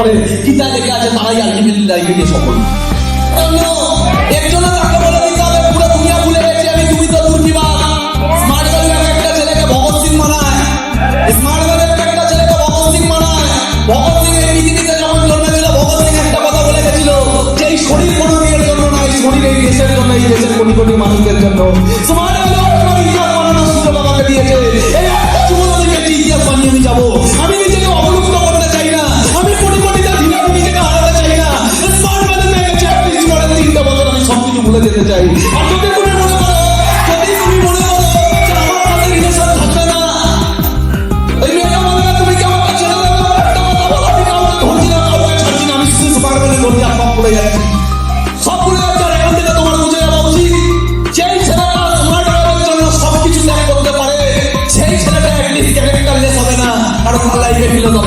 করে গীতায় লেখা আছে? তারাই আলটিমেটলি লাইফে সফল দিতে একটা সিং সিং একটা কথা শরীর জন্য নয় এই জন্য, এই দেশের কোটি কোটি মানুষের জন্য।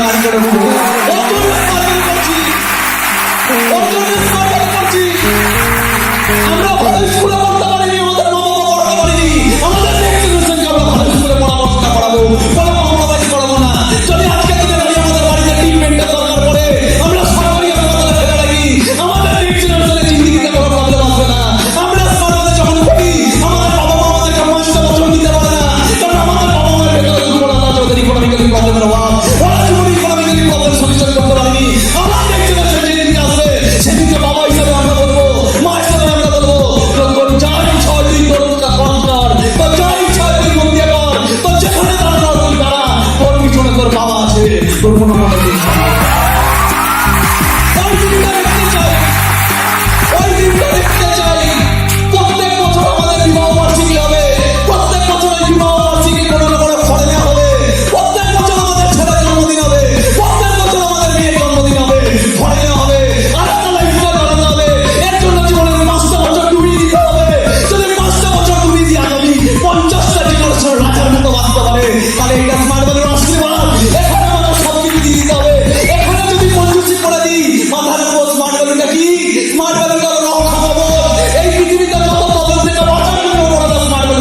গাড়ি করে ঢুকবে ওর করছি ওর তোর কোনো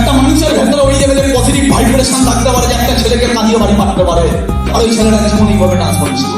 একটা মানুষের ভেতরে ওই লেভেলের পজিটিভ ভাইব্রেশন থাকতে পারে যে একটা ছেলেকে কাঁদিয়ে বাড়ি পাঠাতে পারে। আর ওই ছেলেটা জীবন এইভাবে ট্রান্সফরমেশন